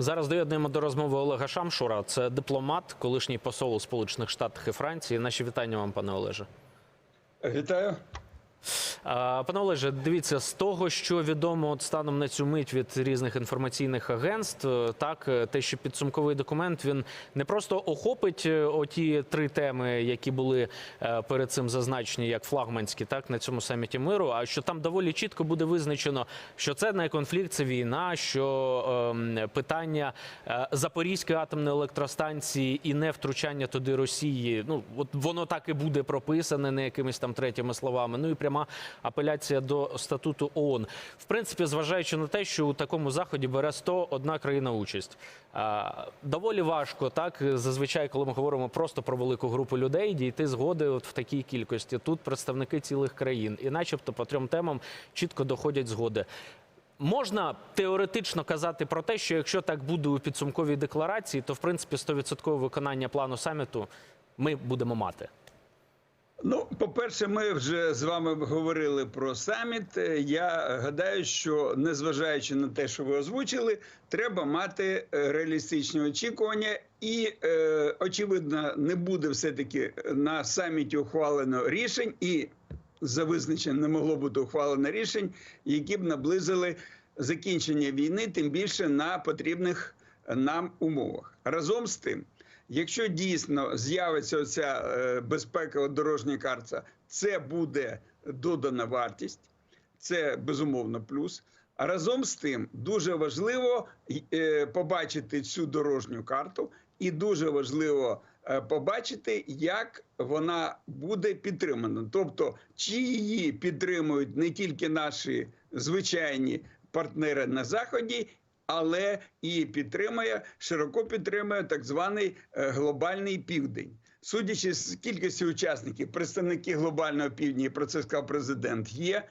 Зараз доєднуємо до розмови Олега Шамшура. Це дипломат, колишній посол у Сполучених Штатах і Франції. Наші вітання вам, пане Олеже. Вітаю. Пане Олеже, дивіться, з того, що відомо от станом на цю мить від різних інформаційних агентств, е, так е, те, що підсумковий документ він не просто охопить е, оті три теми, які були перед цим зазначені як флагманські, так на цьому саміті миру. А що там доволі чітко буде визначено, що це не конфлікт, це війна, що ем, питання е, Запорізької атомної електростанції і не втручання туди Росії. Ну от воно так і буде прописане, не якимись там третіми словами. Ну і пряма апеляція до статуту ООН. В принципі, зважаючи на те, що у такому заході бере 101 країна участь. Доволі важко, так зазвичай, коли ми говоримо просто про велику групу людей, дійти згоди от в такій кількості. Тут представники цілих країн, і, начебто, по трьом темам чітко доходять згоди. Можна теоретично казати про те, що якщо так буде у підсумковій декларації, то в принципі 100% виконання плану саміту ми будемо мати. Ну, по-перше, ми вже з вами говорили про саміт. Е, Я гадаю, що незважаючи на те, що ви озвучили, треба мати е, реалістичні очікування, і е, очевидно, не буде все таки на саміті ухвалено рішень, і за визначенням не могло бути ухвалено рішень, які б наблизили закінчення війни, тим більше на потрібних нам умовах. Разом з тим. Якщо дійсно з'явиться оця е, безпекова дорожня карта, це буде додана вартість, це безумовно плюс. А разом з тим дуже важливо е, побачити цю дорожню карту, і дуже важливо е, побачити, як вона буде підтримана. Тобто, чи її підтримують не тільки наші звичайні партнери на заході, але і підтримує широко підтримує так званий е, глобальний південь. Судячи з кількості учасників, представники глобального півдня, про це сказав президент, є.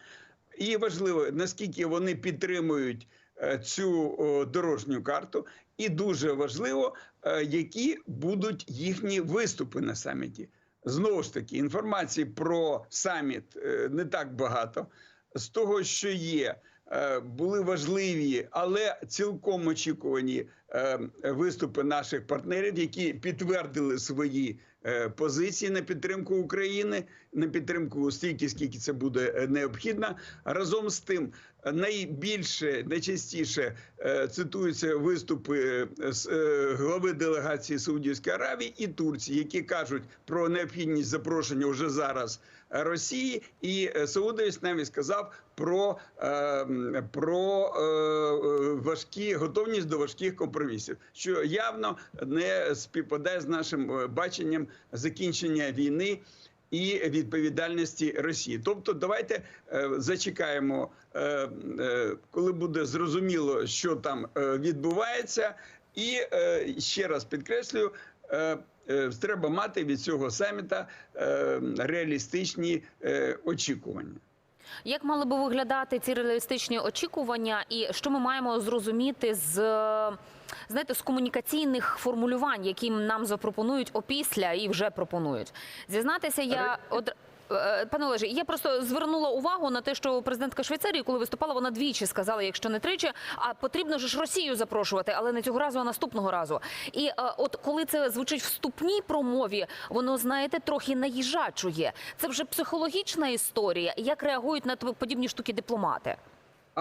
І важливо наскільки вони підтримують е, цю дорожню карту, і дуже важливо, е, які будуть їхні виступи на саміті. Знову ж таки, інформації про саміт не так багато. З того, що є, були важливі, але цілком очікувані е, виступи наших партнерів, які підтвердили свої е, позиції на підтримку України, на підтримку стільки, скільки це буде е, необхідно. Разом з тим, найбільше найчастіше е, цитуються виступи е, з глави делегації Саудівської Аравії і Турції, які кажуть про необхідність запрошення вже зараз Росії, і Саудовець навіть сказав про, про важкі готовність до важких компромісів, що явно не співпадає з нашим баченням закінчення війни. І відповідальності Росії, тобто, давайте е, зачекаємо, е, е, коли буде зрозуміло, що там е, відбувається, і е, ще раз підкреслюю, е, е, треба мати від цього саміта е, реалістичні е, очікування. Як мали би виглядати ці реалістичні очікування, і що ми маємо зрозуміти з знаєте, з комунікаційних формулювань, які нам запропонують опісля і вже пропонують? Зізнатися, я од... Е, Пане Олеже, я просто звернула увагу на те, що президентка Швейцарії, коли виступала, вона двічі сказала, якщо не тричі, а потрібно ж Росію запрошувати, але не цього разу, а наступного разу. І е, от коли це звучить в вступній промові, воно знаєте трохи наїжачує. Це вже психологічна історія. Як реагують на подібні штуки дипломати?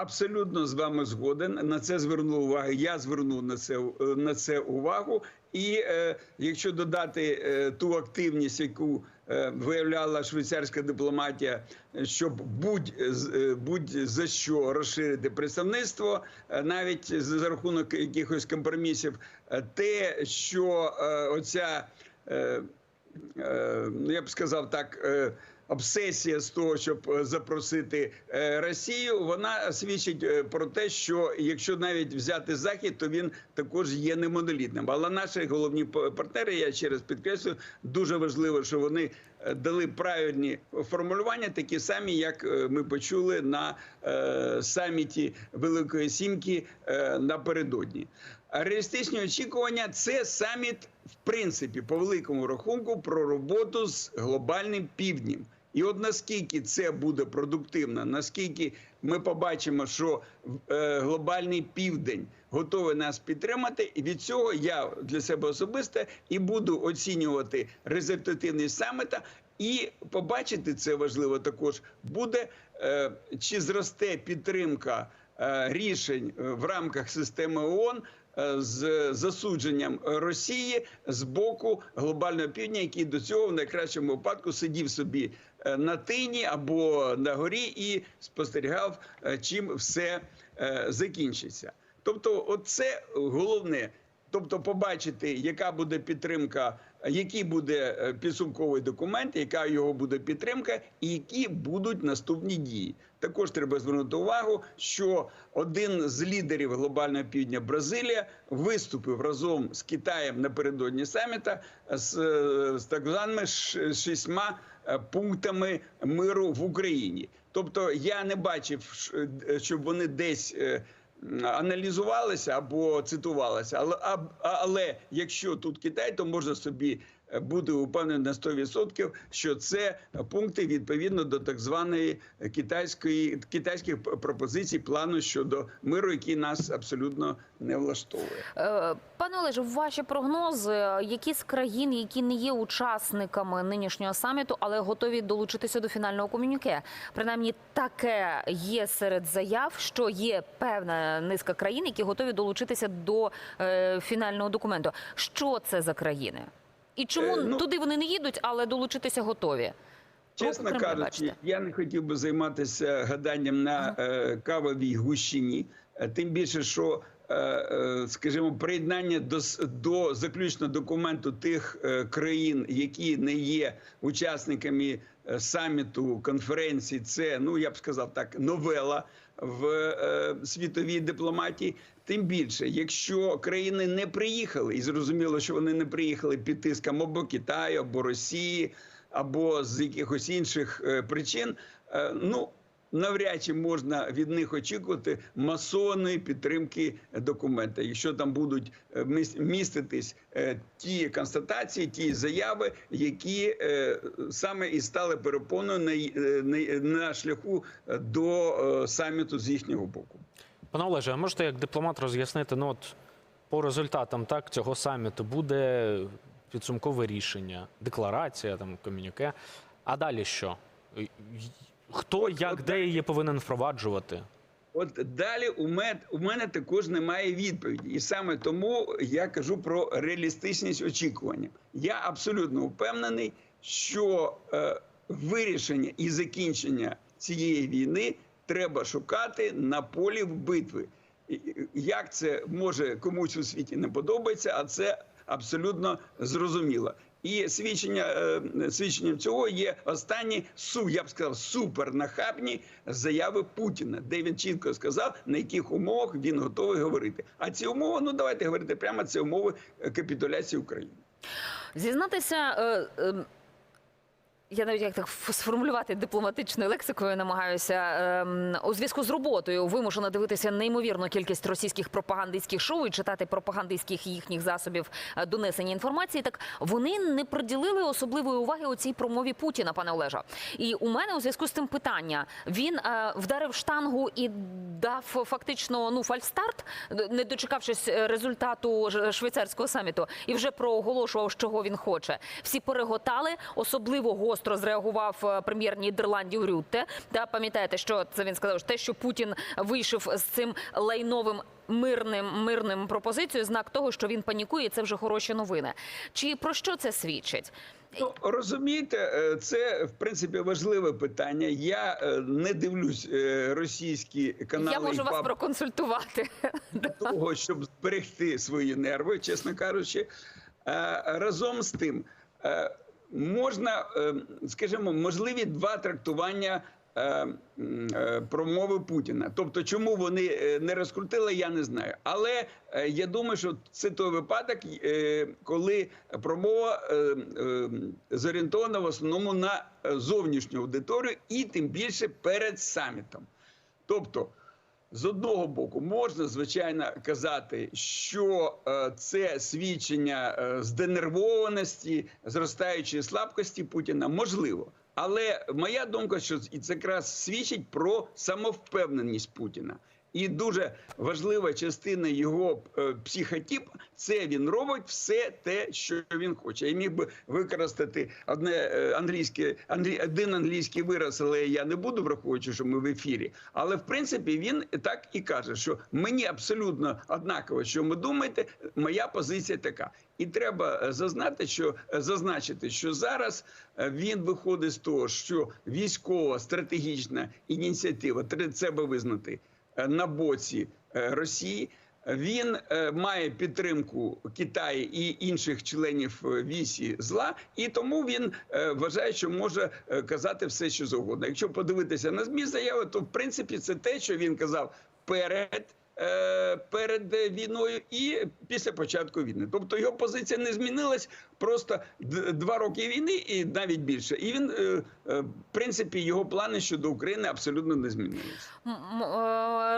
Абсолютно з вами згоден. На це звернув увагу. Я звернув на це на це увагу. І е, якщо додати е, ту активність, яку е, виявляла швейцарська дипломатія, щоб будь е, будь за що розширити представництво, е, навіть за рахунок якихось компромісів, е, те, що е, оця е, е, ну я б сказав так. Е, Обсесія з того, щоб е, запросити е, Росію, вона свідчить е, про те, що якщо навіть взяти захід, то він також є не монолітним. Але наші головні партнери, я ще раз підкреслюю, дуже важливо, що вони дали правильні формулювання, такі самі, як ми почули на саміті Великої Сімки напередодні. Реалістичні очікування це саміт, в принципі, по великому рахунку, про роботу з глобальним півднем. І от наскільки це буде продуктивно, наскільки ми побачимо, що е, глобальний південь готовий нас підтримати, і від цього я для себе особисто і буду оцінювати результативність саміта. І побачити це важливо також буде е, чи зросте підтримка е, рішень в рамках системи ООН з засудженням Росії з боку глобального півдня, який до цього в найкращому випадку сидів собі на тині або на горі і спостерігав, е, чим все е, закінчиться. Тобто, оце головне. Тобто, побачити, яка буде підтримка, який буде е, підсумковий документ, яка його буде підтримка, і які будуть наступні дії. Також треба звернути увагу, що один з лідерів глобального півдня Бразилія виступив разом з Китаєм напередодні саміта з, е, з так званими шістьма е, пунктами миру в Україні. Тобто, я не бачив, е, щоб вони десь. Аналізувалися або цитувалася, Але, але якщо тут Китай, то можна собі е, бути упевнений на 100%, що це пункти відповідно до так званої китайської китайських пропозицій плану щодо миру, який нас абсолютно не влаштовує. Е, Пане Олеже, ваші прогнози, які з країн, які не є учасниками нинішнього саміту, але готові долучитися до фінального комюніке? Принаймні, таке є серед заяв, що є певна низка країн, які готові долучитися до е, фінального документу. Що це за країни? І чому Е, ну- туди вони не їдуть, але долучитися готові? Чесно Кремля, кажучи, бачите. я не хотів би займатися гаданням на е, кавовій гущині, Е, тим більше, що, е, е, скажімо, приєднання до, до заключного документу тих е, країн, які не є учасниками саміту конференції, це ну я б сказав так, новела в е, світовій дипломатії. Тим більше, якщо країни не приїхали, і зрозуміло, що вони не приїхали під тиском або Китаю, або Росії, або з якихось інших е, причин, е, ну навряд чи можна від них очікувати масованої підтримки документа. Якщо там будуть е, міститись е, ті констатації, ті заяви, які е, саме і стали перепоною на, на, шляху до саміту з їхнього боку. Пане Олеже, а можете як дипломат роз'яснити, ну от по результатам так цього саміту буде підсумкове рішення, декларація, там комюніке. А далі що? Хто, як, от де її повинен впроваджувати? От далі у мене, у мене також немає відповіді, і саме тому я кажу про реалістичність очікування. Я абсолютно впевнений, що е, вирішення і закінчення цієї війни треба шукати на полі битви. Як це може комусь у світі не подобається, а це абсолютно зрозуміло. І свідчення е, свідченням цього є останні су, я б сказав, супернахабні заяви Путіна, де він чітко сказав, на яких умовах він готовий говорити. А ці умови, ну давайте говорити прямо, це умови капітуляції України. Зізнатися. Е, е, я навіть як так сформулювати дипломатичною лексикою намагаюся ем, у зв'язку з роботою вимушена дивитися неймовірну кількість російських пропагандистських шоу і читати пропагандистських їхніх засобів е, донесення інформації. Так вони не приділили особливої уваги у цій промові Путіна, пане Олежа. І у мене у зв'язку з тим питання: він е, вдарив штангу і дав фактично ну фальстарт, не дочекавшись е, результату швейцарського саміту, і вже проголошував, чого він хоче. Всі переготали, особливо гостро зреагував е, прем'єр Нідерландів Рютте. Та пам'ятаєте, що це він сказав? Те, що Путін вийшов з цим лайновим. Мирним мирним пропозицією, знак того, що він панікує, це вже хороші новини. Чи про що це свідчить? Ну, розумієте, е, це в принципі важливе питання. Я е, не дивлюсь російські канали Я можу і вас проконсультувати. для того, щоб зберегти свої нерви, чесно кажучи. Разом з тим, можна, е, скажімо, можливі два трактування. е, е, Промови Путіна, тобто, чому вони е, не розкрутили, я не знаю. Але я думаю, що це той випадок, коли промова зорієнтована в основному на зовнішню аудиторію, і тим більше перед самітом. Тобто, з одного боку, можна звичайно казати, що е, це свідчення е, зденервованості, зростаючої слабкості Путіна, можливо. Але моя думка, що і це якраз свідчить про самовпевненість Путіна. І дуже важлива частина його е, психотипу – це він робить все те, що він хоче. Я міг би використати одне е, англійське англі, один англійський вираз, але я не буду враховуючи, що ми в ефірі. Але в принципі він так і каже, що мені абсолютно однаково, що ви думаєте, моя позиція така. І треба е, зазнати, що зазначити, що зараз він виходить з того, що військова стратегічна ініціатива треба визнати е, на боці е, Росії. Він е, має підтримку Китаю і інших членів е, вісі зла, і тому він е, вважає, що може е, казати все, що завгодно. Якщо подивитися на змі заяви, то в принципі це те, що він казав перед. Е, Перед війною і після початку війни, тобто його позиція не змінилась просто два роки війни і навіть більше. І він, е, е, в принципі, його плани щодо України абсолютно не змінились.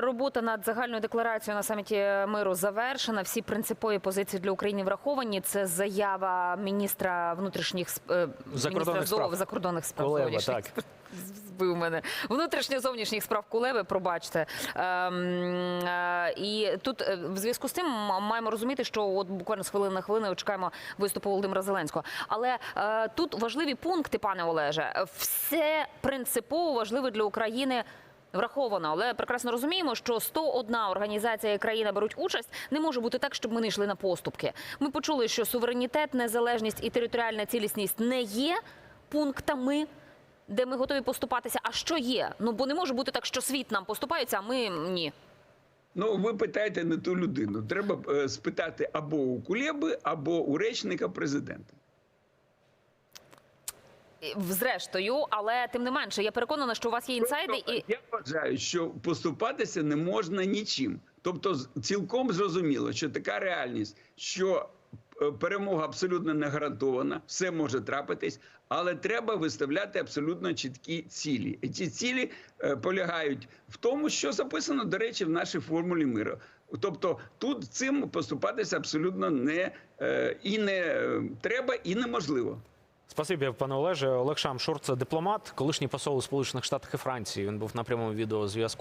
Робота над загальною декларацією на саміті миру завершена. Всі принципові позиції для України враховані. Це заява міністра внутрішніх сп- е, Закордонних міністра справ. закордонних справ Кулеба, так. Справ. Мене внутрішньо-зовнішніх справ Кулеби. Пробачте. Ем, е, і тут е, в зв'язку з цим м- маємо розуміти, що от буквально з хвилини на хвилину чекаємо виступу Володимира Зеленського. Але е, тут важливі пункти, пане Олеже. Все принципово важливе для України. Враховано, але прекрасно розуміємо, що 101 організація і країна беруть участь. Не може бути так, щоб ми не йшли на поступки. Ми почули, що суверенітет, незалежність і територіальна цілісність не є пунктами, де ми готові поступатися. А що є? Ну бо не може бути так, що світ нам поступається, а ми ні. Ну, ви питаєте не ту людину. Треба е, спитати або у Кулеби, або у речника президента. Зрештою, але тим не менше, я переконана, що у вас є інсайди Тобто, і Я вважаю, що поступатися не можна нічим. Тобто, цілком зрозуміло, що така реальність, що перемога абсолютно не гарантована, все може трапитись, але треба виставляти абсолютно чіткі цілі. І ці цілі е, полягають в тому, що записано, до речі, в нашій формулі миру. Тобто тут цим поступатися абсолютно не е, і не е, треба, і неможливо. Спасибі, пане Олеже. Олег Шамшур – це дипломат, колишній посол у Сполучених Штатах і Франції. Він був на прямому відеозв'язку.